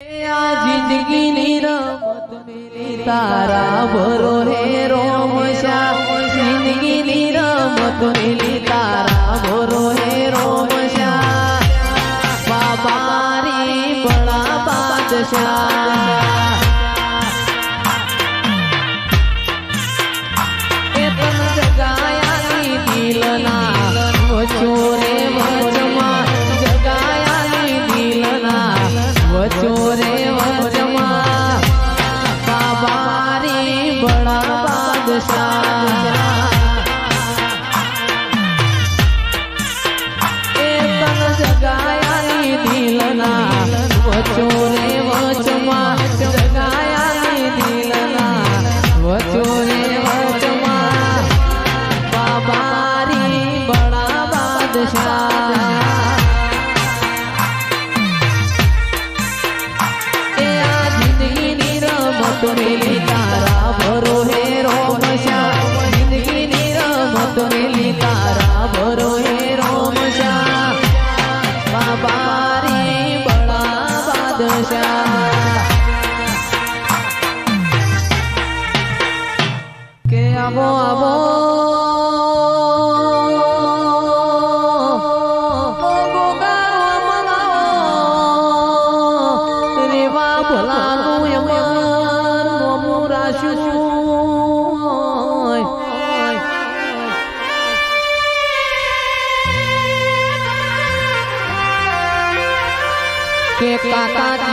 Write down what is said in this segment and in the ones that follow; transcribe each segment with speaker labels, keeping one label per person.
Speaker 1: આ જિંદગીની રમત તારા ભરો હે રોમ શાહ જિંદગી ની રમત મેલી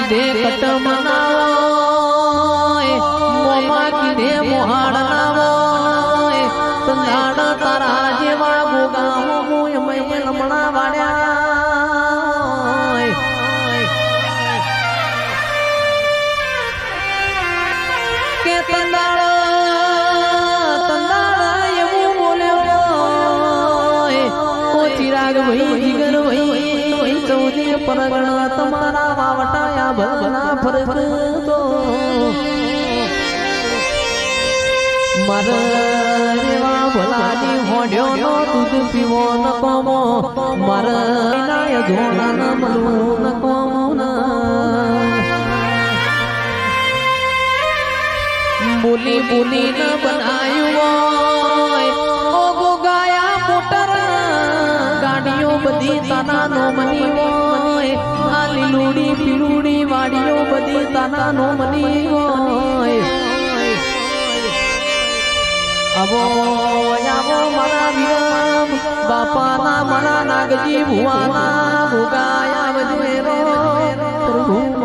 Speaker 1: કીધે કટ મનાવો મોમા કીધે મોહાડ નાવો સંધાડ તારા જેવા ગોગાઓ મુય એમ લમણા વાડ્યા કે તંદાળ પરગણા તમારા વાવટાયા બોલી બોલી ન બનાયું ઓ મોટર ગાડીઓ બધી તાના નો મની હોય આ લીલુડી પીલુડી વાડીઓ બધી તાના નો મની હોય. આવો આવો મારા વિરમ. બાપાના મારા નાગજી ભુવાના ભોગાયા વજે રો પ્રભુ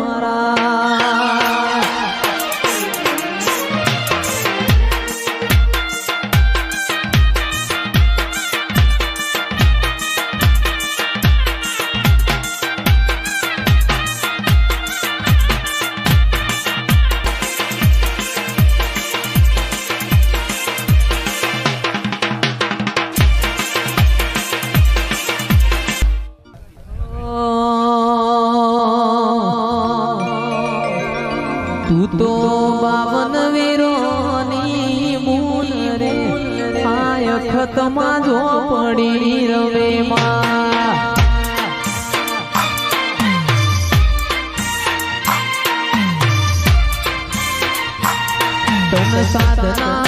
Speaker 1: તું તો બાવન વીરોની મૂલ રે. આય ખતમાં જો પડી રવે તન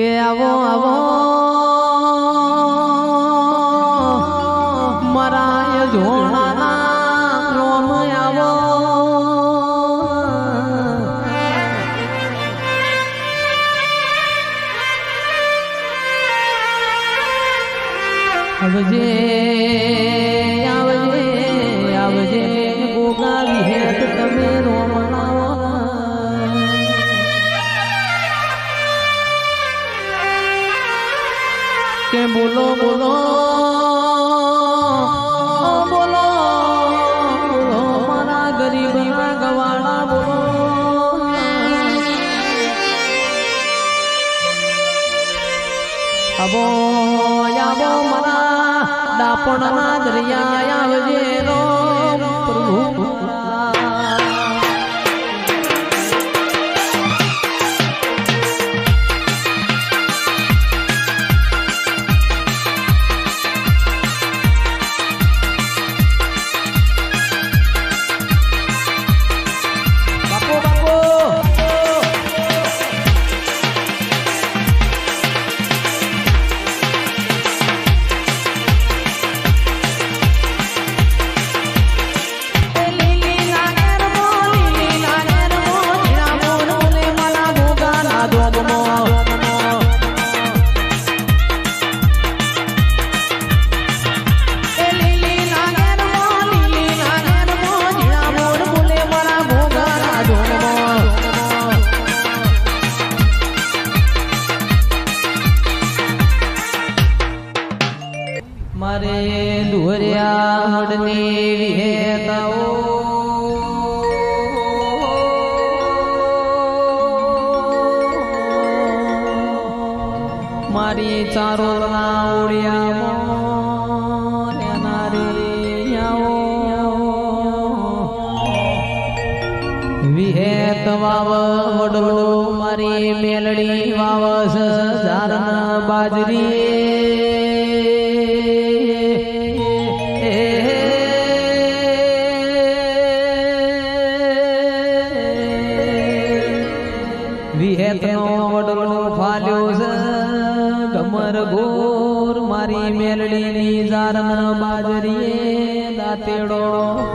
Speaker 1: કે આવો આવો. મારા જોણાના રોમ આવો. આવજે આવજે આવજે. ગોગા વિહેત તમે રોમણા. 不啰不啰 મારે દુહર્યા હડની વિહેતાઓ મારી ચારો ઓળિયા વિહેત વાવ મારી મેલડી વાવ સજારન બાજરી વિહેતનો વડલો ફાલ્યો છે. કમર ગોર મારી મેલડીની જારન બાજરીએ દાંતેડો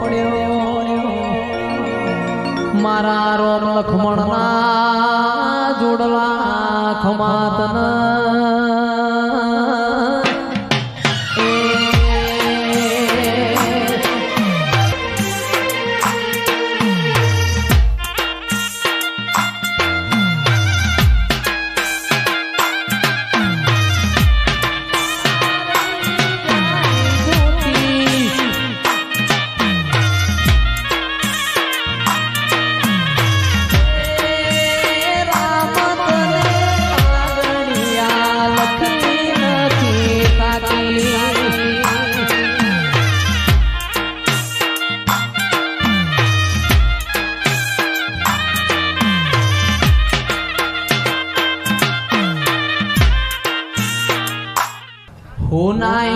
Speaker 1: પડ્યો. મારા રોમ લખમણના જોડલા ખમાતન nine.